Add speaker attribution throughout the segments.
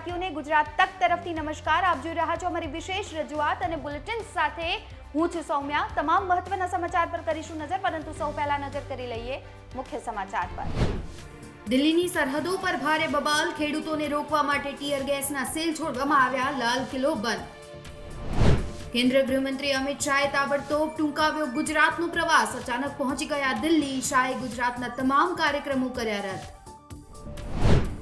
Speaker 1: ગુજરાતીઓને ગુજરાત તક તરફથી નમસ્કાર. આપ જોઈ રહ્યા છો અમારી વિશેષ રજૂઆત અને બુલેટિન સાથે હું છું સૌમ્યા. તમામ મહત્વના સમાચાર પર કરીશું નજર, પરંતુ સૌ પહેલા નજર કરી લઈએ મુખ્ય સમાચાર પર. દિલ્હીની સરહદો પર ભારે બબાલ, ખેડૂતોને રોકવા માટે ટીયર ગેસના સેલ છોડવામાં આવ્યા, લાલ કિલ્લો બંધ. કેન્દ્રીય ગૃહમંત્રી અમિત શાહે તાબડતોબ ટૂંકાવ્યો ગુજરાતનો પ્રવાસ. અચાનક પહોંચી ગયા દિલ્હી. શાહે ગુજરાતના તમામ કાર્યક્રમો કર્યા રદ.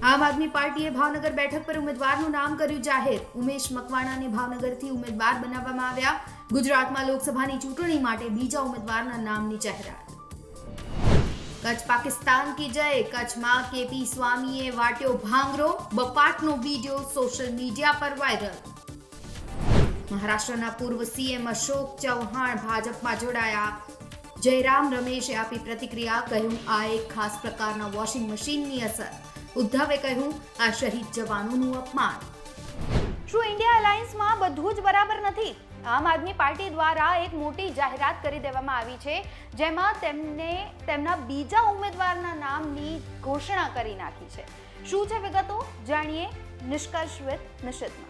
Speaker 1: આમ આદમી પાર્ટીએ ભાવનગર બેઠક પર ઉમેદવારનું નામ કર્યું જાહેર. ઉમેશ મકવાણાને ભાવનગરથી ઉમેદવાર બનાવવામાં આવ્યા. ગુજરાતમાં લોકસભાની ચૂંટણી માટે બીજા ઉમેદવારના નામની જાહેરાત. કચ્છ પાકિસ્તાન કી જય. કચ્છમાં કેપી સ્વામીએ વાટ્યો ભાંગરો. બપાટનો વીડિયો સોશિયલ મીડિયા પર વાયરલ. મહારાષ્ટ્રના પૂર્વ સીએમ અશોક ચૌહાણ ભાજપમાં જોડાયા. જયરામ રમેશે આપી પ્રતિક્રિયા. કહ્યું, આ એક ખાસ પ્રકારના વોશિંગ મશીનની અસર. ઉદ્ધવે કહ્યું, આ શહીદ જવાનોનું અપમાન. શું ઇન્ડિયા અલાયન્સમાં બધું જ બરાબર નથી? આમ આદમી પાર્ટી દ્વારા એક મોટી જાહેરાત કરી દેવામાં આવી છે, જેમાં તેમને, તેમના બીજા ઉમેદવારના નામની ઘોષણા કરી નાખી છે. શું છે વિગતો? જાણીએ નિષ્કર્ષ વિથ નિશિતમાં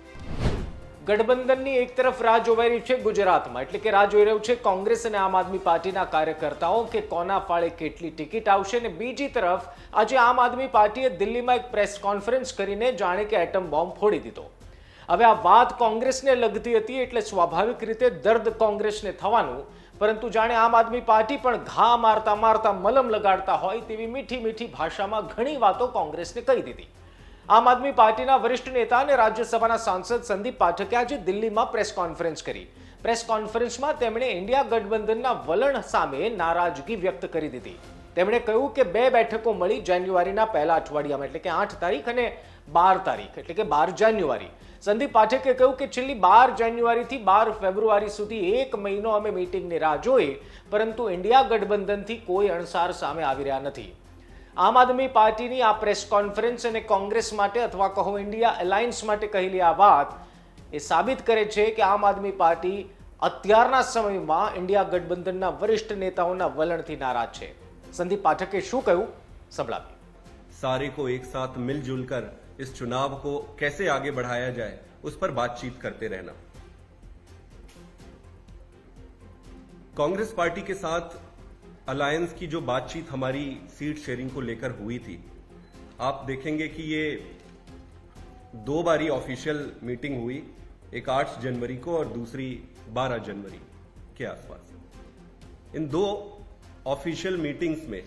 Speaker 2: ગઠબંધનની એક તરફ રાહ જોવાઈ રહી છે ગુજરાતમાં, એટલે કે રાહ જોઈ રહ્યું છે કોંગ્રેસ અને આમ આદમી પાર્ટીના કાર્યકર્તાઓ કે કોના ફાળે કેટલી ટિકિટ આવશે અને બીજી તરફ આજે આમ આદમી પાર્ટીએ દિલ્હીમાં એક પ્રેસ કોન્ફરન્સ કરીને જાણે કે એટમ બોમ્બ ફોડી દીધો. હવે આ વાત કોંગ્રેસને લગતી હતી એટલે સ્વાભાવિક રીતે દર્દ કોંગ્રેસને થવાનું, પરંતુ જાણે આમ આદમી પાર્ટી પણ ઘા મારતા મારતા મલમ લગાડતા હોય તેવી મીઠી મીઠી ભાષામાં ઘણી વાતો કોંગ્રેસને કહી દીધી. આમ આદમી પાર્ટીના વરિષ્ઠ નેતા અને રાજ્યસભાના સાંસદ સંદીપ પાઠકે આજે દિલ્હીમાં પ્રેસ કોન્ફરન્સ કરી. પ્રેસ કોન્ફરન્સમાં તેમણે ઇન્ડિયા ગઠબંધનના વલણ સામે નારાજગી વ્યક્ત કરી દીધી. તેમણે કહ્યું કે બે બેઠકો મળી જાન્યુઆરીના પહેલા અઠવાડિયામાં, એટલે કે આઠ તારીખ અને બાર તારીખ, એટલે કે બાર જાન્યુઆરી. સંદીપ પાઠકે કહ્યું કે છેલ્લી બાર જાન્યુઆરીથી બાર ફેબ્રુઆરી સુધી એક મહિનો અમે મિટિંગની રાહ જોઈ, પરંતુ ઇન્ડિયા ગઠબંધનથી કોઈ અણસાર સામે આવી રહ્યા નથી. આમ આદમી પાર્ટીની આ પ્રેસ કોન્ફરન્સ અને કોંગ્રેસ માટે અથવા કહો ઇન્ડિયા એલાયન્સ માટે કહેલી આ વાત એ સાબિત કરે છે કે આમ આદમી પાર્ટી અત્યારના સમયમાં ઇન્ડિયા ગઠબંધનના વરિષ્ઠ નેતાઓના વલણથી નારાજ છે સંદીપ પાઠકે શું કહ્યું સંભળાવીએ
Speaker 3: सारे को एक साथ मिलजुल कर इस चुनाव को कैसे आगे बढ़ाया जाए उस पर बातचीत करते रहना कांग्रेस पार्टी के साथ अलायंस की जो बातचीत हमारी सीट शेयरिंग को लेकर हुई थी, आप देखेंगे कि ये दो बारी ऑफिशियल मीटिंग हुई, एक आठ जनवरी को और दूसरी 12 जनवरी के आसपास। इन दो ऑफिशियल मीटिंग्स में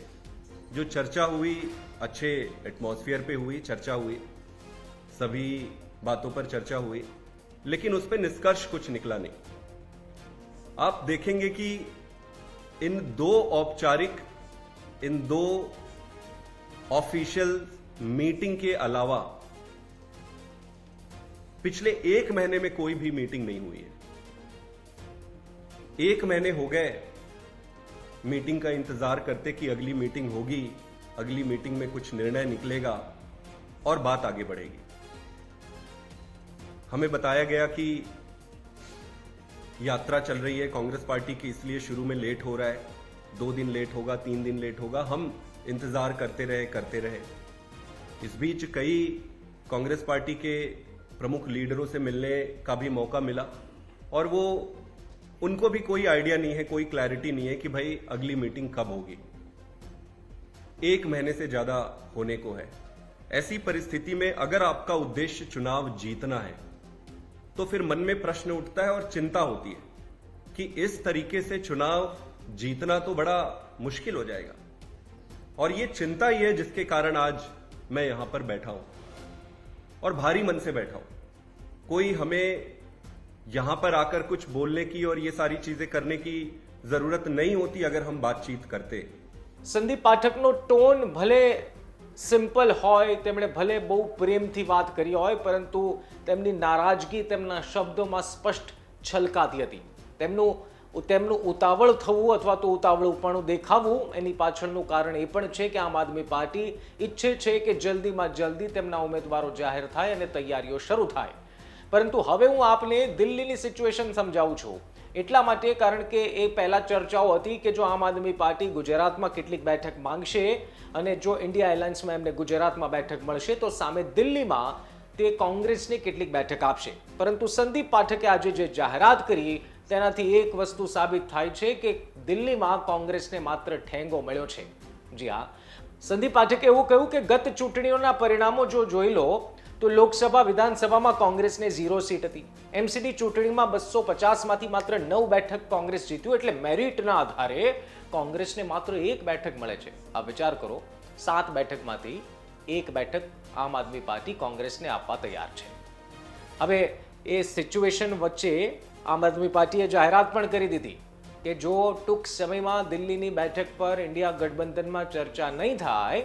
Speaker 3: जो चर्चा हुई, अच्छे एटमॉस्फेयर पे हुई, चर्चा हुई, सभी बातों पर चर्चा हुई, लेकिन उस पर निष्कर्ष कुछ निकला नहीं। आप देखेंगे कि इन दो औपचारिक, इन दो ऑफिशियल मीटिंग के अलावा पिछले एक महीने में कोई भी मीटिंग नहीं हुई है। एक महीने हो गए मीटिंग का इंतज़ार करते कि अगली मीटिंग होगी, अगली मीटिंग में कुछ निर्णय निकलेगा और बात आगे बढ़ेगी। हमें बताया गया कि यात्रा चल रही है, कांग्रेस पार्टी की इसलिए शुरू में लेट हो रहा है। दो दिन लेट होगा, तीन दिन लेट होगा। हम इंतज़ार करते रहे करते रहे। इस बीच कई कांग्रेस पार्टी के प्रमुख लीडरों से मिलने का भी मौका मिला और वो, उनको भी कोई आइडिया नहीं है, कोई क्लैरिटी नहीं है कि भाई अगली मीटिंग कब होगी। एक महीने से ज़्यादा होने को है। ऐसी परिस्थिति में अगर आपका उद्देश्य चुनाव जीतना है तो फिर मन में प्रश्न उठता है और चिंता होती है कि इस तरीके से चुनाव जीतना तो बड़ा मुश्किल हो जाएगा। और ये चिंता ही है जिसके कारण आज मैं यहाँ पर बैठा हूँ और भारी मन से बैठा हूँ। कोई हमें यहाँ पर आकर कुछ बोलने की और ये सारी चीज़ें करने की ज़रूरत नहीं होती अगर हम बातचीत करते।
Speaker 2: संदीप पाठक नो, टोन भले સિમ્પલ હોય, તેમણે ભલે બહુ પ્રેમથી વાત કરી હોય, પરંતુ તેમની નારાજગી તેમના શબ્દોમાં સ્પષ્ટ છલકાતી હતી. તેમનું તેમનું ઉતાવળ થવું અથવા તો ઉતાવળુંપણું દેખાવું, એની પાછળનું કારણ એ પણ છે કે આમ આદમી પાર્ટી ઈચ્છે છે કે જલ્દીમાં જલ્દી તેમના ઉમેદવારો જાહેર થાય અને તૈયારીઓ શરૂ થાય. પરંતુ હવે હું આપને દિલ્હીની સિચ્યુએશન સમજાવું છું. એટલા માટે કારણ કે એ પહેલાં ચર્ચાઓ હતી કે જો આમ આદમી પાર્ટી ગુજરાતમાં કેટલીક બેઠક માંગશે અને જો ઇન્ડિયા એલાયન્સમાં એમને ગુજરાતમાં બેઠક મળશે, તો સામે દિલ્હીમાં તે કોંગ્રેસને કેટલીક બેઠક આપશે. પરંતુ સંદીપ પાઠકે આજે જે જાહેરાત કરી, તેનાથી એક વસ્તુ સાબિત થાય છે કે દિલ્હીમાં કોંગ્રેસને માત્ર ઠેંગો મળ્યો છે. જી હા. સંદીપ પાઠકે એવું કહ્યું કે ગત ચૂંટણીઓના પરિણામો જો જોઈ લો તો લોકસભા વિધાનસભામાં કોંગ્રેસને ઝીરો સીટ હતી. એમસીડી ચૂંટણીમાં બસો પચાસમાંથી માત્ર નવ બેઠક કોંગ્રેસ જીત્યું એટલે મેરિટના આધારે કોંગ્રેસને માત્ર એક બેઠક મળે છે. આ વિચાર કરો, સાત બેઠકમાંથી એક બેઠક આમ આદમી પાર્ટી કોંગ્રેસને આપવા તૈયાર છે. હવે એ સિચ્યુએશન વચ્ચે આમ આદમી પાર્ટીએ જાહેરાત પણ કરી દીધી કે જો ટૂંક સમયમાં દિલ્હીની બેઠક પર ઇન્ડિયા ગઠબંધનમાં ચર્ચા નહીં થાય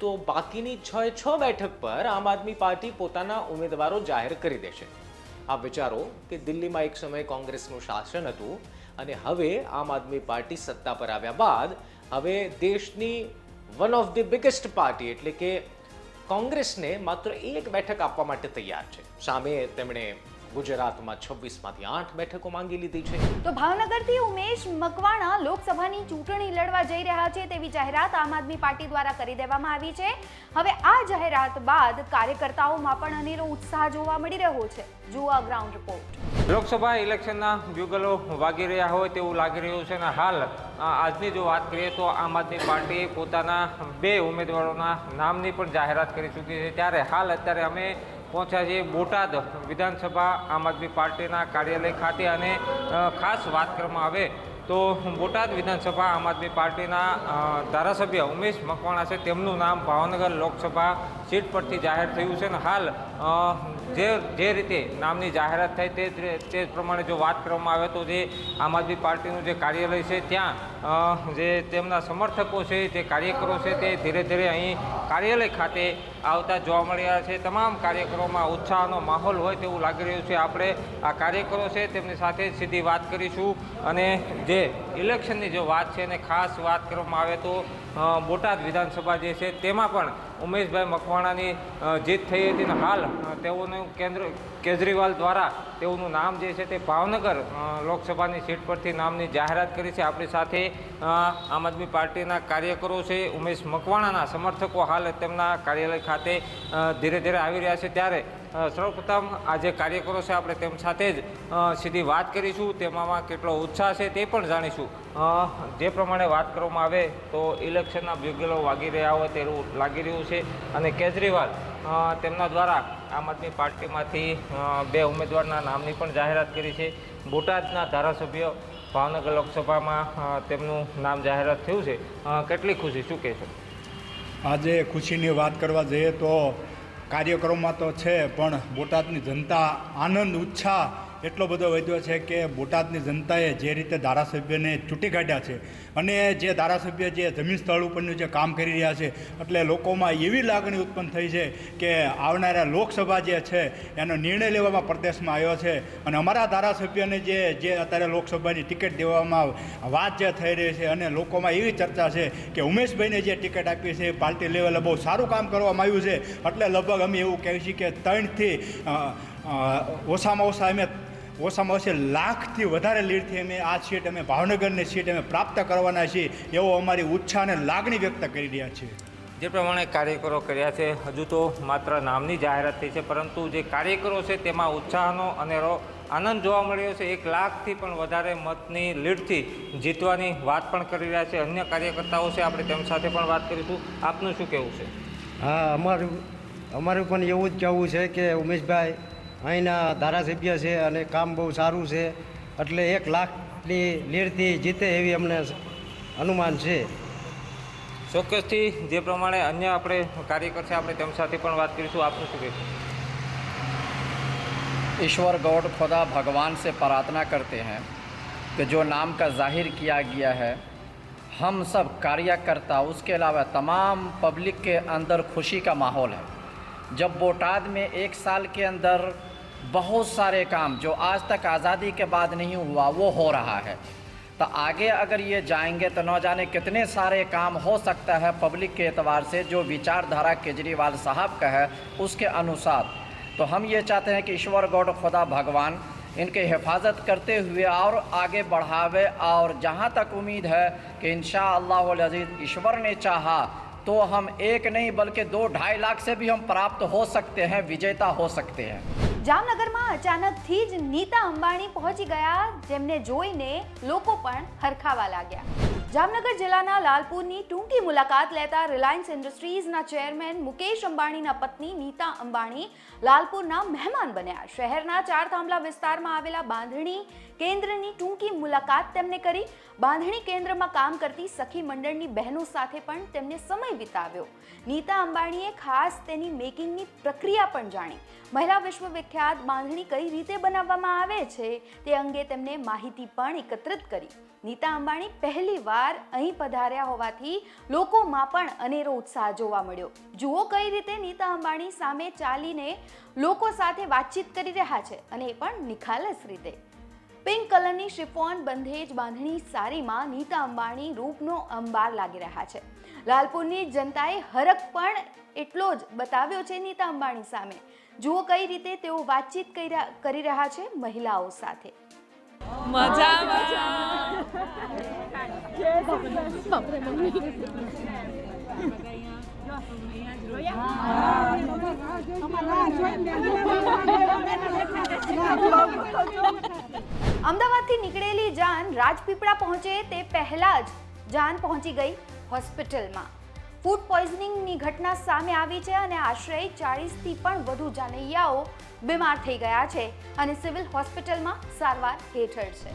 Speaker 2: તો બાકીની છ છ બેઠક પર આમ આદમી પાર્ટી પોતાના ઉમેદવારો જાહેર કરી દેશે. આ વિચારો કે દિલ્હીમાં એક સમયે કોંગ્રેસનું શાસન હતું અને હવે આમ આદમી પાર્ટી સત્તા પર આવ્યા બાદ હવે દેશની one of the biggest party એટલે કે કોંગ્રેસને માત્ર એક બેઠક આપવા માટે તૈયાર છે. સામે તેમણે ગુજરાતમાં છવ્વીસમાંથી આઠ બેઠકો માંગી લીધી છે.
Speaker 1: તો ભાવનગરથી ઉમેશ મકવાણા લોકસભાની ચૂંટણી લડવા જઈ રહ્યા છે તેવી જાહેરાત આમ આદમી પાર્ટી દ્વારા કરી દેવામાં આવી છે. હવે આ જાહેરાત બાદ કાર્યકર્તાઓમાં પણ અનેરો ઉત્સાહ જોવા મળી રહ્યો છે. જુઓ ગ્રાઉન્ડ રિપોર્ટ.
Speaker 4: લોકસભા ઇલેક્શનના બ્યુગલો વાગી રહ્યા હોય તેવું લાગી રહ્યું છે અને હાલ આજની જો વાત કરીએ તો આમ આદમી પાર્ટીએ પોતાના બે ઉમેદવારોના નામની પણ જાહેરાત કરી ચૂકી છે. ત્યારે હાલ અત્યારે અમે પહોંચ્યા છે બોટાદ વિધાનસભા આમ આદમી પાર્ટીના કાર્યાલય ખાતે અને ખાસ વાત કરવામાં આવે તો બોટાદ વિધાનસભા આમ આદમી પાર્ટીના ધારાસભ્ય ઉમેશ મકવાણા છે. તેમનું નામ ભાવનગર લોકસભા સીટ પરથી જાહેર થયું છે અને હાલ જે જે રીતે નામની જાહેરાત થઈ તે તે પ્રમાણે જો વાત કરવામાં આવે તો જે આમ આદમી પાર્ટીનું જે કાર્યાલય છે ત્યાં જે તેમના સમર્થકો છે, જે કાર્યકરો છે તે ધીરે ધીરે અહીં કાર્યાલય ખાતે આવતા જોવા મળી રહ્યા છે. તમામ કાર્યક્રમોમાં ઉત્સાહનો માહોલ હોય તેવું લાગી રહ્યું છે. આપણે આ કાર્યકરો છે તેમની સાથે સીધી વાત કરીશું. અને જે ઇલેક્શનની જો વાત છે અને ખાસ વાત કરવામાં આવે તો બોટાદ વિધાનસભા જે છે તેમાં પણ ઉમેશભાઈ મકવાણાની જીત થઈ હતી અને હાલ તેઓનું કેન્દ્ર કેજરીવાલ દ્વારા તેઓનું નામ જે છે તે ભાવનગર લોકસભાની સીટ પરથી નામની જાહેરાત કરી છે. આપણી સાથે આમ આદમી પાર્ટીના કાર્યકરો છે. ઉમેશ મકવાણાના સમર્થકો હાલ તેમના કાર્યાલય ખાતે ધીરે ધીરે આવી રહ્યા છે. ત્યારે સર્વપ્રથમ આ જે કાર્યકરો છે. આપણે તેમ સાથે જ સીધી વાત કરીશું તેમાં કેટલો ઉત્સાહ છે તે પણ જાણીશું. જે પ્રમાણે વાત કરવામાં આવે તો ઇલેક્શનના બ્યુગલો વાગી રહ્યા હોય તેવું લાગી રહ્યું છે અને કેજરીવાલ તેમના દ્વારા આમ આદમી પાર્ટીમાંથી બે ઉમેદવારના નામની પણ જાહેરાત કરી છે. બોટાદના ધારાસભ્ય ભાવનગર લોકસભામાં તેમનું નામ જાહેરાત થયું છે. કેટલી ખુશી, શું કહેશો?
Speaker 5: આજે ખુશીની વાત કરવા જઈએ તો કાર્યક્રમમાં તો છે, પણ બોટાદની જનતા આનંદ, ઉત્સાહ એટલો બધો વધ્યો છે કે બોટાદની જનતાએ જે રીતે ધારાસભ્યને ચૂંટી કાઢ્યા છે અને જે ધારાસભ્ય જે જમીન સ્થળ ઉપરનું જે કામ કરી રહ્યા છે, એટલે લોકોમાં એવી લાગણી ઉત્પન્ન થઈ છે કે આવનારા લોકસભા જે છે, એનો નિર્ણય લેવામાં પ્રદેશમાં આવ્યો છે. અને અમારા ધારાસભ્યને જે જે અત્યારે લોકસભાની ટિકિટ દેવામાં વાત જે થઈ રહી છે અને લોકોમાં એવી ચર્ચા છે કે ઉમેશભાઈને જે ટિકિટ આપી છે, પાર્ટી લેવલે બહુ સારું કામ કરવામાં આવ્યું છે. એટલે લગભગ અમે એવું કહીએ છીએ કે ત્રણથી ઓછામાં ઓછા અમે ઓછામાં ઓછી લાખથી વધારે લીડથી અમે આ સીટ અમે ભાવનગરની સીટ અમે પ્રાપ્ત કરવાના છીએ એવો અમારી ઉત્સાહ અને લાગણી વ્યક્ત કરી રહ્યા છીએ.
Speaker 4: જે પ્રમાણે કાર્યકરો કર્યા છે હજુ તો માત્ર નામની જાહેરાત થઈ છે પરંતુ જે કાર્યકરો છે તેમાં ઉત્સાહનો અનેરો આનંદ જોવા મળ્યો છે. એક લાખથી પણ વધારે મતની લીડથી જીતવાની વાત પણ કરી રહ્યા છે. અન્ય કાર્યકર્તાઓ છે આપણે તેમ સાથે પણ વાત કરીશું. આપનું શું કહેવું છે?
Speaker 6: હા અમારું અમારું પણ એવું જ કહેવું છે કે ઉમેશભાઈ અહીંના ધારાસભ્ય છે અને કામ બહુ સારું છે એટલે એક લાખની લીડથી જીતે એવી અમને અનુમાન છે
Speaker 4: ચોક્કસથી જે પ્રમાણે અન્ય આપણે કાર્યકર છે આપણે તેમ સાથે પણ વાત કરીશું આપનું શું કહેશું
Speaker 7: ईश्वर गौड खुदा भगवान से प्रार्थना करते हैं कि जो नाम का जाहिर किया गया है हम सब कार्यकर्ता उसके अलावा तमाम पब्लिक के अंदर खुशी का माहौल है जब बोटाद में एक साल के अंदर बहुत सारे काम जो आज तक आज़ादी के बाद नहीं हुआ, वो हो रहा है। तो आगे अगर ये जाएँगे तो न जाने कितने सारे काम हो सकता है पब्लिक के एतबार से, जो विचारधारा केजरीवाल साहब का है, उसके अनुसार। तो हम ये चाहते हैं कि ईश्वर गौड खुदा भगवान इनके हिफाजत करते हुए और आगे बढ़ावे और जहाँ तक उम्मीद है कि इन अज़ीज़ ईश्वर ने चाहा तो हम एक नहीं बल्कि दो ढाई लाख से भी हम प्राप्त हो सकते हैं, विजेता हो सकते हैं।
Speaker 1: જામનગરમાં અચાનકથી જ નીતા અંબાણી પહોંચી ગયા, જેમને જોઈને લોકો પણ હરખાવા લાગ્યા. જામનગર જિલ્લાના લાલપુરની ટૂંકી મુલાકાત લેતા રિલાયન્સ ઇન્ડસ્ટ્રીઝના ચેરમેન મુકેશ અંબાણીના પત્ની નીતા અંબાણી લાલપુરના મહેમાન બન્યા. શહેરના ચાર થાંભલા વિસ્તારમાં આવેલા બાંધણી કેન્દ્રની ટૂંકી મુલાકાત તેમને કરી. બાંધણી કેન્દ્રમાં કામ કરતી સખી મંડળની બહેનો સાથે પણ તેમને સમય વિતાવ્યો. નીતા અંબાણીએ ખાસ તેની મેકિંગની પ્રક્રિયા પણ જાણી. મહિલા વિશ્વવિખ્યાત બાંધણી કઈ રીતે બનાવવામાં આવે છે તે અંગે તેમને માહિતી પણ એકત્રિત કરી. નીતા અંબાણી પહેલી વાર અહીં પધાર્યા હોવાથી લોકોમાં પણ અનેરો ઉત્સાહ જોવા મળ્યો. જુઓ કઈ રીતે નીતા અંબાણી સામે ચાલીને લોકો સાથે વાતચીત કરી રહ્યા છે અને એ પણ નિખાલસ રીતે. પિંક કલરની શિફોન બંધેજ બાંધણી સાડીમાં નીતા અંબાણી રૂપનો અંબાર લાગી રહ્યા છે. લાલપુરની જનતાએ હરક પણ એટલો જ બતાવ્યો છે નીતા અંબાણી સામે. જુઓ કઈ રીતે તેઓ વાતચીત કરી રહ્યા- કરી રહ્યા છે મહિલાઓ સાથે.
Speaker 8: મજામાં.
Speaker 1: અમદાવાદથી નીકળેલી જાન રાજપીપળા પહોંચે તે પહેલા જ જાન પહોંચી ગઈ હોસ્પિટલમાં. ફૂડ પોઈઝનિંગની ઘટના સામે આવી છે અને આશરે ચાળીસથી પણ વધુ જાનૈયાઓ બીમાર થઈ ગયા છે અને સિવિલ હોસ્પિટલમાં સારવાર હેઠળ છે.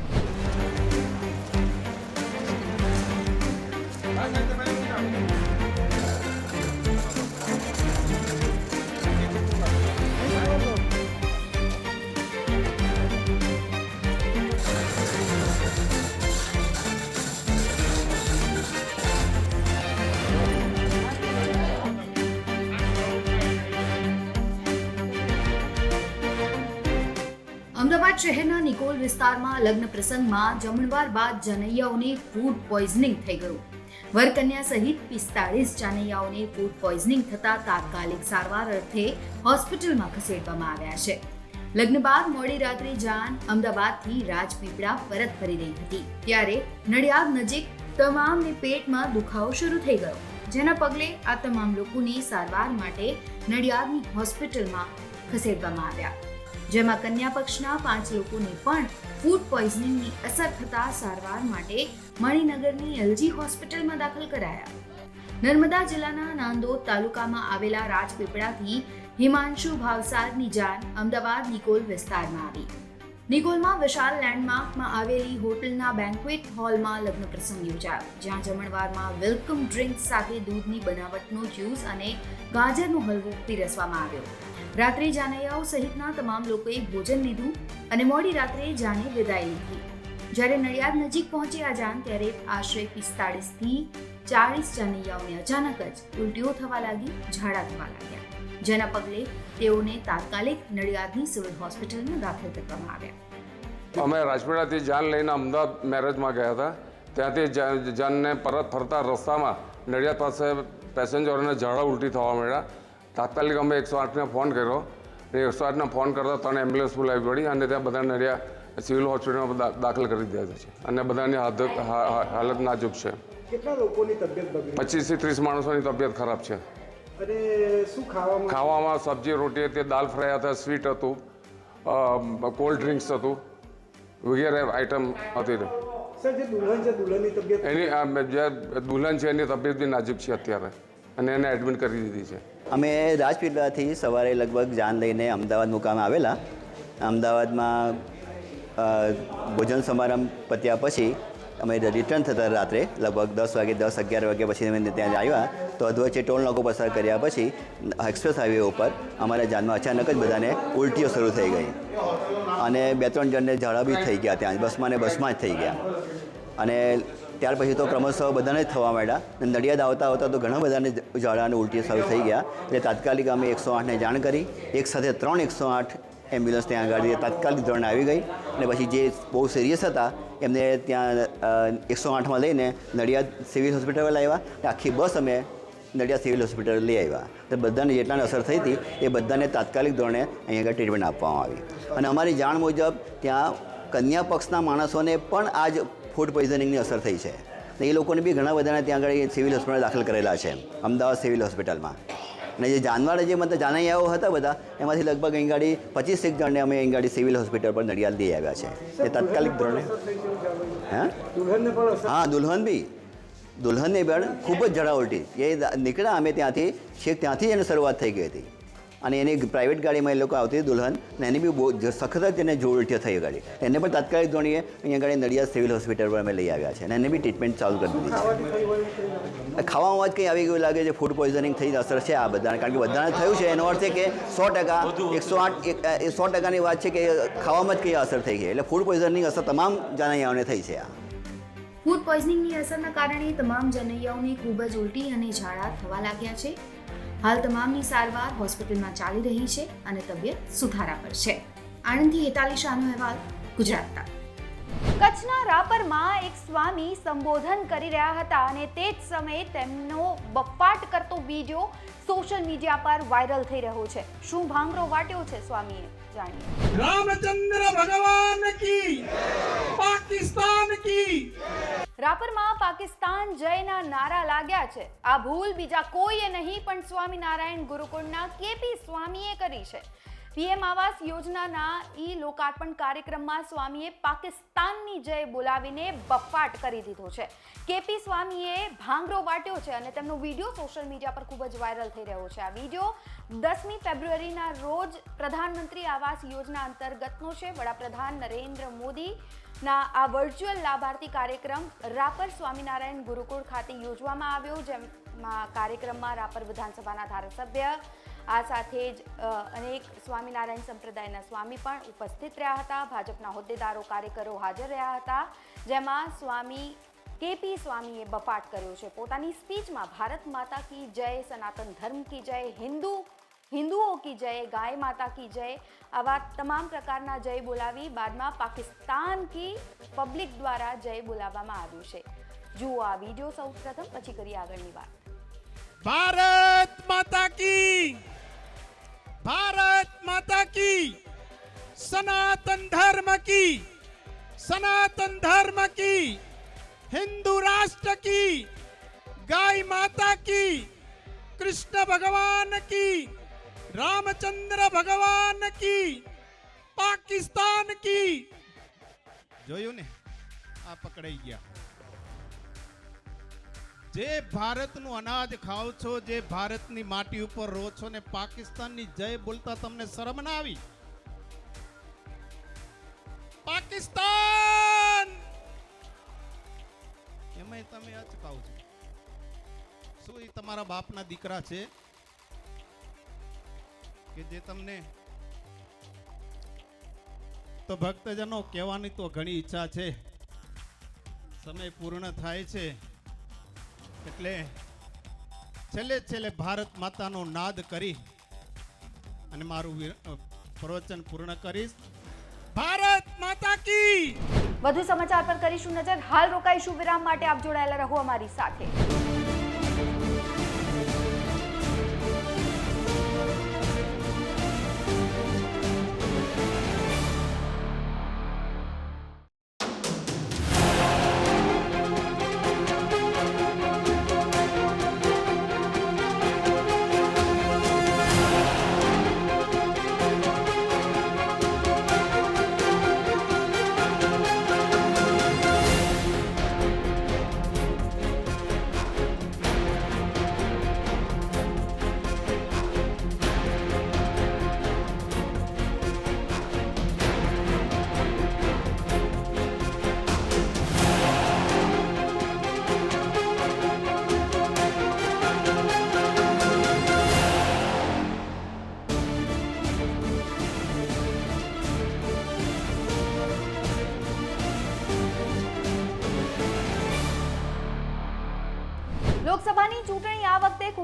Speaker 1: અમદાવાદ શહેરના નિકોલ વિસ્તારમાં લગ્ન પ્રસંગમાં જમણવાર બાદ જાનૈયાઓને ફૂડ પોઈઝનિંગ થઈ ગયું. વરકન્યા સહિત પિસ્તાળીસ જાનૈયાઓને ફૂડ પોઈઝનિંગ થતા તાત્કાલિક સારવાર અર્થે હોસ્પિટલમાં ખસેડવામાં આવ્યા છે. લગ્ન બાદ મોડી રાત્રે જાન અમદાવાદથી રાજપીપળા પરત ફરી રહી હતી. ત્યારે નડિયાદ નજીક તમામને પેટમાં દુખાવો શરૂ થઈ ગયો. જેના પગલે આ તમામ લોકોને સારવાર માટે નડિયાદની હોસ્પિટલમાં ખસેડવામાં આવ્યા. જેમાં કન્યા પક્ષના પાંચ લોકોને પણ ફૂડ પોઈઝનિંગની અસર થતા સારવાર માટે મણિનગરની એલજી હોસ્પિટલમાં દાખલ કરાયા. નર્મદા જિલ્લાના નાંદોદ તાલુકામાં આવેલા રાજપીપળાથી હિમાંશુ ભાવસારની જાન અમદાવાદ નિકોલ વિસ્તારમાં આવી. નિકોલમાં વિશાલ લેન્ડમાર્કમાં આવેલી હોટલના બેન્ક્વેટ હોલમાં લગ્ન પ્રસંગ યોજાયો, જ્યાં જમણવારમાં વેલકમ ડ્રિંક સાથે દૂધની બનાવટનો જ્યુસ અને ગાજરનો હલવો પીરસવામાં આવ્યો. રાત્રે જાનૈયાઓ સહિતના તમામ લોકોએ ભોજન લીધું અને મોડી રાત્રે જાને વિદાય લીધી. જ્યારે નડિયાદ નજીક પહોંચી આ જાન, ત્યારે આશરે પિસ્તાળીસથી ચાળીસ જાનૈયાઓને અચાનક જ ઉલટીઓ થવા લાગી, ઝાડા થવા લાગ્યા. જેના પગલે તેઓને તાત્કાલિક નડિયાદની સિવિલ હોસ્પિટલમાં દાખલ કરવામાં આવ્યા.
Speaker 9: અમે રાજપીડાથી જાન લઈને અમદાવાદ મેરેજમાં ગયા હતા. ત્યાંથી જાનને પરત ફરતા રસ્તામાં નડિયાદ પાસે પેસેન્જરોને ઝાડા ઉલટી થવા મળ્યા. તાત્કાલિક અમે એકસો આઠને ફોન કર્યો. અને એકસો આઠને ફોન કરતા ત્રણ એમ્બ્યુલન્સ બોલાવી પડી અને ત્યાં બધા રહ્યા સિવિલ હોસ્પિટલમાં દાખલ કરી દીધા છે. અને બધાની હાલત હાલત નાજુક છે. પચીસથી ત્રીસ માણસોની તબિયત ખરાબ છે.
Speaker 10: ખાવામાં?
Speaker 9: સબ્જી રોટી હતી દાલ ફ્રાય હતા સ્વીટ હતું કોલ્ડ ડ્રિંક્સ હતું વગેરે આઈટમ હતી. એની જે દુલ્હન છે એની તબિયત બી નાજુક છે અત્યારે. અને એને એડમિટ કરી દીધી છે.
Speaker 11: અમે રાજપીપળાથી સવારે લગભગ જાન લઈને અમદાવાદ મુકામે આવેલા. અમદાવાદમાં ભોજન સમારંભ પત્યા પછી અમે રિટર્ન થતા રાત્રે લગભગ દસ વાગે, દસ અગિયાર વાગ્યા પછી અમે ત્યાં આવ્યા. તો અધવચ્ચે ટોલ નાકો પસાર કર્યા પછી એક્સપ્રેસ હાઈવે ઉપર અમારા જાનમાં અચાનક જ બધાને ઉલટીઓ શરૂ થઈ ગઈ. અને બે ત્રણ જણને ઝાડા બી થઈ ગયા ત્યાં બસમાં ને બસમાં જ થઈ ગયા. અને ત્યાર પછી તો ક્રમશઃ બધાને જ થવા માંડ્યા. અને નડિયાદ આવતા આવતા તો ઘણા બધાને ઝાડા ઉલટી શરૂ થઈ ગયા. એટલે તાત્કાલિક અમે એકસો આઠને જાણ કરી. એક સાથે ત્રણ એકસો આઠ એમ્બ્યુલન્સ ત્યાં આગળ તાત્કાલિક ધોરણે આવી ગઈ. અને પછી જે બહુ સિરિયસ હતા, એમને ત્યાં એકસો આઠમાં લઈને નડિયાદ સિવિલ હોસ્પિટલ લાવ્યા. અને આખી બસ અમે નડિયાદ સિવિલ હોસ્પિટલ લઈ આવ્યા. તો બધાને જેટલાને અસર થઈ હતી, એ બધાને તાત્કાલિક ધોરણે અહીંયા આગળ ટ્રીટમેન્ટ આપવામાં આવી. અને અમારી જાણ મુજબ ત્યાં કન્યા પક્ષના માણસોને પણ આ જ ફૂડ પોઈઝનિંગની અસર થઈ છે. ને એ લોકોને બી ઘણા બધાને ત્યાં આગળ સિવિલ હોસ્પિટલ દાખલ કરેલા છે. અમદાવાદ સિવિલ હોસ્પિટલમાં અને જે જાનવાળા જે મતલબ જાનૈયાઓ હતા બધા એમાંથી લગભગ અહીં ગાડી પચીસેક જણને અમે અહીં ગાડી સિવિલ હોસ્પિટલ પર નડિયાદ લઈ આવ્યા છે. એ તાત્કાલિક ધોરણે. હે? હા દુલ્હન બી. દુલ્હનની બેન ખૂબ જ ઝડા ઉલટી. એ નીકળ્યા અમે ત્યાંથી. છેક ત્યાંથી એની શરૂઆત થઈ ગઈ હતી. અને એની પ્રાઇવેટ ગાડીમાં એ લોકો આવતી દુલ્હન અને એની બી બહુ સખત જ એને જો ઉલટીઓ થઈ ગાડી. એને પણ તાત્કાલિક ધોરણીએ અહીંયા ગાડી નડિયાદ સિવિલ હોસ્પિટલ પર અમે લઈ આવ્યા છે અને એને બી ટ્રીટમેન્ટ ચાલુ કરી દીધી? છે. ખાવામાં જ કંઈ આવી ગયું લાગે છે? ફૂડ પોઈઝનિંગ થઈ અસર છે આ બધાને? કારણ કે બધાને થયું છે. એનો અર્થ એ કે સો ટકા, એકસો આઠ, એક સો ટકાની વાત છે કે ખાવામાં જ કંઈ અસર થઈ ગઈ. એટલે ફૂડ પોઈઝનિંગ અસર તમામ જાનૈયાઓને થઈ છે આ.
Speaker 8: ફૂડ પોઈઝનિંગની અસરના કારણે તમામ જનૈયાઓને ખૂબ જ ઉલટી અને ઝાડા થવા લાગ્યા છે. હાલ તમામની સારવાર હોસ્પિટલમાં ચાલી રહી છે અને તબિયત સુધારા પર છે. આણંદથી હેતાલી શાહનો અહેવાલ ગુજરાતના
Speaker 1: કચ્છના રાપરમાં એક સ્વામી સંબોધન કરી રહ્યા હતા અને તે જ સમયે તેમનો બપાટ કરતો વીડિયો સોશિયલ મીડિયા પર વાયરલ થઈ રહ્યો છે. શું ભાંગરો વાટ્યો છે સ્વામીએ? જાણીએ.
Speaker 12: રામચંદ્ર ભગવાન કી પાકિસ્તાન કી.
Speaker 1: રાપરમાં પાકિસ્તાન જયના નારા લાગ્યા છે. આ ભૂલ બીજા કોઈએ નહીં, પણ સ્વામિનારાયણ ગુરુકુળના કેપી સ્વામીએ કરી છે. પીએમ આવાસ યોજનાના ઈ લોકાર્પણ કાર્યક્રમમાં સ્વામીએ પાકિસ્તાનની જય બોલાવીને બફાટ કરી દીધો છે. કેપી સ્વામીએ ભાંગરો વાટ્યો છે અને તેમનો વીડિયો સોશિયલ મીડિયા પર ખૂબ જ વાયરલ થઈ રહ્યો છે. આ વીડિયો દસમી ફેબ્રુઆરીના રોજ પ્રધાનમંત્રી આવાસ યોજના અંતર્ગતનો છે. વડાપ્રધાન નરેન્દ્ર મોદી ના, આ વર્ચ્યુઅલ લાભાર્થી કાર્યક્રમ રાપર સ્વામિનારાયણ ગુરુકુળ ખાતે યોજવામાં આવ્યો, જેમાં કાર્યક્રમમાં રાપર વિધાનસભાના ધારાસભ્ય, આ સાથે જ અનેક સ્વામિનારાયણ સંપ્રદાયના સ્વામી પણ ઉપસ્થિત રહ્યા હતા. ભાજપના હોદ્દેદારો, કાર્યકરો હાજર રહ્યા હતા, જેમાં સ્વામી, કેપી સ્વામીએ બફાટ કર્યો છે. પોતાની સ્પીચમાં ભારત માતા કી જય, સનાતન ધર્મ કી જય, હિન્દુ હિન્દુઓ કી જય, ગાય માતા કી જય આવા તમામ પ્રકારના જય બોલાવી બાદમાં પાકિસ્તાન કી પબ્લિક દ્વારા જય બોલાવવામાં આવ્યું છે. જુઓ આ વીડિયો સૌ પ્રથમ, પછી કરી આગળની વાત.
Speaker 12: ભારત માતા કી! ભારત માતા કી! સનાતન ધર્મ કી! સનાતન ધર્મ કી! હિન્દુ રાષ્ટ્ર કી! ગાય માતા કી! કૃષ્ણ ભગવાન કી! રામચંદ્ર ભગવાન કી, પાકિસ્તાન કી. જોયું ને? આ પકડાઈ ગયા. જે ભારતનું અનાજ ખાઓ છો, જે ભારતની માટી ઉપર રો છો ને પાકિસ્તાનની જય બોલતા તમને શરમ ના આવી? પાકિસ્તાન! એમાં તમે અચકાવ છો. શું એ તમારા બાપના દીકરા છે? કે જે તમને તો ભક્તજનો કહેવાની તો ઘણી ઈચ્છા છે. સમય પૂર્ણ થાય છે. એટલે છેલ્લે છેલ્લે ભારત માતાનો નાદ કરી અને મારું પ્રવચન પૂર્ણ કરીશ. ભારત માતા કી!
Speaker 1: વધુ સમાચાર પર કરીશું નજર. હાલ રોકાઈશું વિરામ માટે. આપ જોડાયેલા રહો અમારી સાથે.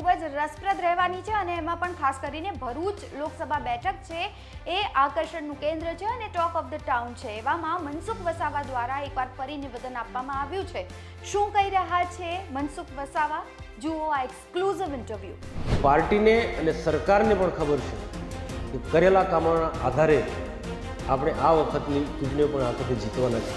Speaker 1: ખૂબ જ રસપ્રદ રહેવાની છે અને એમાં પણ ખાસ કરીને ભરૂચ લોકસભા બેઠક છે, એ આકર્ષણનું કેન્દ્ર છે અને ટોક ઓફ ધ ટાઉન છે. એવામાં મનસુખ વસાવા દ્વારા એકવાર ફરી નિવેદન આપવામાં આવ્યું છે. શું કહી રહ્યા છે મનસુખ વસાવા? જુઓ આ એક્સક્લુઝિવ ઇન્ટરવ્યૂ
Speaker 13: પાર્ટીને અને સરકારને પણ ખબર છે કે કરેલા કામોના આધારે આપણે આ વખતની ચૂંટણીઓ પણ આ વખતે જીતવાના છે.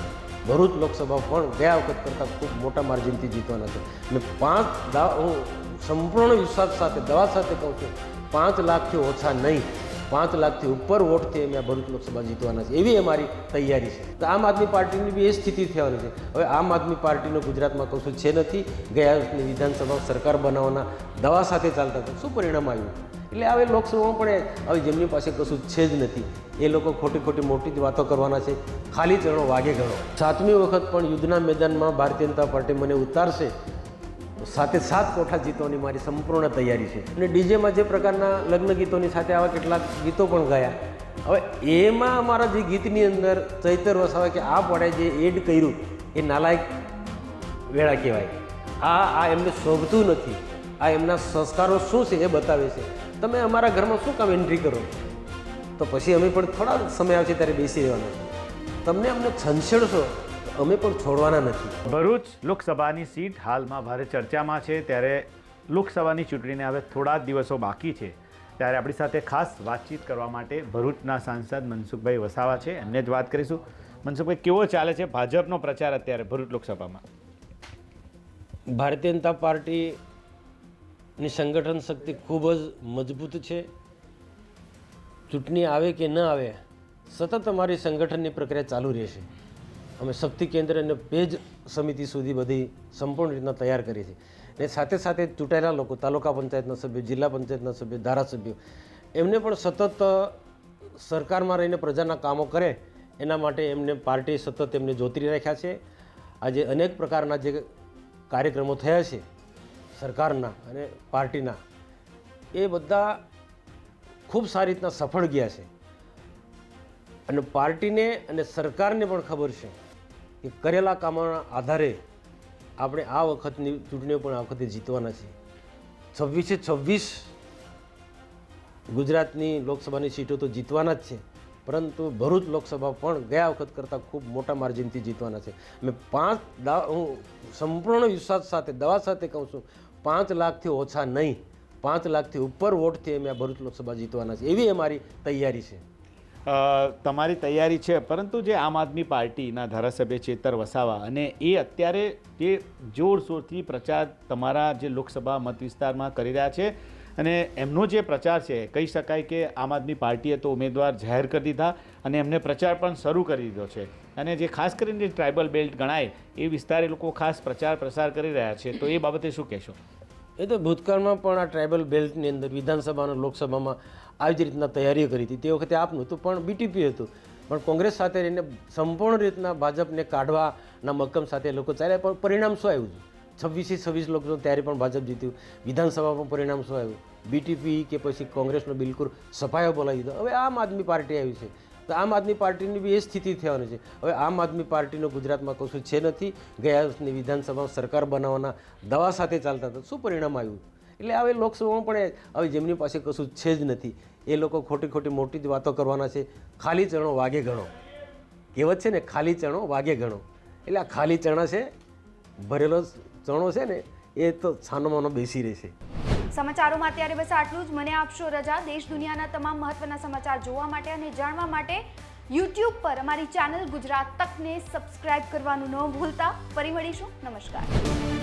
Speaker 13: ભરૂચ લોકસભા પણ ગયા વખત કરતાં ખૂબ મોટા માર્જિનથી જીતવાના છે. અને પાંચ હું સંપૂર્ણ વિશ્વાસ સાથે, દવા સાથે કહું છું, પાંચ લાખથી ઓછા નહીં. પાંચ લાખથી ઉપર વોટથી અમે ભરૂચ લોકસભા જીતવાના છે. એવી અમારી તૈયારી છે. તો આમ આદમી પાર્ટીની બી એ સ્થિતિ થવાની છે. હવે આમ આદમી પાર્ટીનો ગુજરાતમાં કશું છે નથી. ગયા વિધાનસભા સરકાર બનાવવાના, દવા સાથે ચાલતા હતા. શું પરિણામ આવ્યું? એટલે હવે લોકસભામાં પણ હવે જેમની પાસે કશું છે જ નથી. એ લોકો ખોટી ખોટી મોટી જ વાતો કરવાના છે. ખાલી ચણો વાગે ગણો સાતમી વખત પણ યુદ્ધના મેદાનમાં ભારતીય જનતા પાર્ટી મને ઉતારશે. સાથે સાત કોઠા જીતવાની મારી સંપૂર્ણ તૈયારી છે. અને ડીજેમાં જે પ્રકારના લગ્ન ગીતોની સાથે આવા કેટલાક ગીતો પણ ગાયા. હવે એમાં અમારા જે ગીતની અંદર ચૈતર વસાવે કે આ પડે જે એડ કર્યું, એ નાલાયક વેળા કહેવાય. આ આ એમને શોભતું નથી. આ એમના સંસ્કારો શું છે એ બતાવે છે. તમે અમારા ઘરમાં શું કામ એન્ટ્રી કરો? તો પછી અમે પણ થોડા સમય આવશે ત્યારે બેસી રહેવાના. તમને અમને છંછેડશો? અમે પણ છોડવાના નથી.
Speaker 14: ભરૂચ લોકસભાની સીટ હાલમાં ભારે ચર્ચામાં છે. ત્યારે લોકસભાની ચૂંટણીને હવે થોડા જ દિવસો બાકી છે. ત્યારે આપણી સાથે ખાસ વાતચીત કરવા માટે ભરૂચના સાંસદ મનસુખભાઈ વસાવા છે. એમને જ વાત કરીશું. મનસુખભાઈ કેવો ચાલે છે ભાજપનો પ્રચાર અત્યારે ભરૂચ લોકસભામાં?
Speaker 13: ભારતીય જનતા પાર્ટીની સંગઠન શક્તિ ખૂબ જ મજબૂત છે. ચૂંટણી આવે કે ન આવે સતત અમારી સંગઠનની પ્રક્રિયા ચાલુ રહેશે. અમે શક્તિ કેન્દ્ર અને પેજ સમિતિ સુધી બધી સંપૂર્ણ રીતના તૈયાર કરી છે. ને સાથે સાથે ચૂંટાયેલા લોકો, તાલુકા પંચાયતના સભ્યો, જિલ્લા પંચાયતના સભ્યો, ધારાસભ્યો, એમને પણ સતત સરકારમાં રહીને પ્રજાના કામો કરે એના માટે એમને પાર્ટી સતત એમને જોતરી રાખ્યા છે. આજે અનેક પ્રકારના જે કાર્યક્રમો થયા છે, સરકારના અને પાર્ટીના, એ બધા ખૂબ સારી રીતના સફળ ગયા છે. અને પાર્ટીને અને સરકારને પણ ખબર છે કે કરેલા કામોના આધારે આપણે આ વખતની ચૂંટણીઓ પણ આ વખતે જીતવાના છે છવ્વીસે છવ્વીસ ગુજરાતની લોકસભાની સીટો તો જીતવાના જ છે, પરંતુ ભરૂચ લોકસભા પણ ગયા વખત કરતાં ખૂબ મોટા માર્જિનથી જીતવાના છે. મેં પાંચ દા, હું સંપૂર્ણ વિશ્વાસ સાથે, દવા સાથે કહું છું, પાંચ લાખથી ઓછા નહીં, પાંચ લાખથી ઉપર વોટથી અમે આ ભરૂચ લોકસભા જીતવાના છે એવી અમારી તૈયારી છે.
Speaker 14: તમારી તૈયારી છે, પરંતુ જે આમ આદમી પાર્ટીના ધારાસભ્ય ચેતર વસાવા અને એ અત્યારે જે જોરશોરથી પ્રચાર તમારા જે લોકસભા મત વિસ્તારમાં કરી રહ્યા છે અને એમનો જે પ્રચાર છે, કહી શકાય કે આમ આદમી પાર્ટીએ તો ઉમેદવાર જાહેર કરી દીધા અને એમને પ્રચાર પણ શરૂ કરી દીધો છે. અને જે ખાસ કરીને ટ્રાઇબલ બેલ્ટ ગણાય, એ વિસ્તારે લોકો ખાસ પ્રચાર પ્રસાર કરી રહ્યા છે. તો એ બાબતે શું કહેશો?
Speaker 13: એ તો ભૂતકાળમાં પણ આ ટ્રાઇબલ બેલ્ટની અંદર વિધાનસભા લોકસભામાં આવી જ રીતના તૈયારીઓ કરી હતી. તે વખતે આપનું હતું, પણ બીટીપી હતું. પણ કોંગ્રેસ સાથે રહીને સંપૂર્ણ રીતના ભાજપને કાઢવાના મક્કમ સાથે લોકો ચાલ્યા. પણ પરિણામ શું આવ્યું? છવ્વીસે છવ્વીસ લોકો ત્યારે પણ ભાજપ જીત્યું. વિધાનસભામાં પરિણામ શું આવ્યું? બીટીપી કે પછી કોંગ્રેસનો બિલકુલ સફાયો બોલાવી દીધો. હવે આમ આદમી પાર્ટી આવી છે. તો આમ આદમી પાર્ટીની બી એ સ્થિતિ થવાની છે. હવે આમ આદમી પાર્ટીનો ગુજરાતમાં કશું છે નથી. ગયા વિધાનસભામાં સરકાર બનાવવાના દવા સાથે ચાલતા હતા. શું પરિણામ આવ્યું? એટલે હવે લોકસભામાં પણ હવે જેમની પાસે કશું છે જ નથી. એ લોકો ખોટી ખોટી મોટી જ વાતો કરવાના છે. ખાલી ચણો વાગે ગણો કહેવત છે ને, ખાલી ચણો વાગે ગણો એટલે આ ખાલી ચણા છે, ભરેલો ચણો છે ને, એ તો છાનોમાનો બેસી રહેશે.
Speaker 1: સમાચારોમાં અત્યારે બસ આટલું જ. મને આપશો રજા. દેશ દુનિયાના તમામ મહત્વના સમાચાર જોવા માટે અને જાણવા માટે યુટ્યુબ પર અમારી ચેનલ ગુજરાત તકને સબસ્ક્રાઇબ કરવાનું ન ભૂલતા. ફરી મળીશું. નમસ્કાર.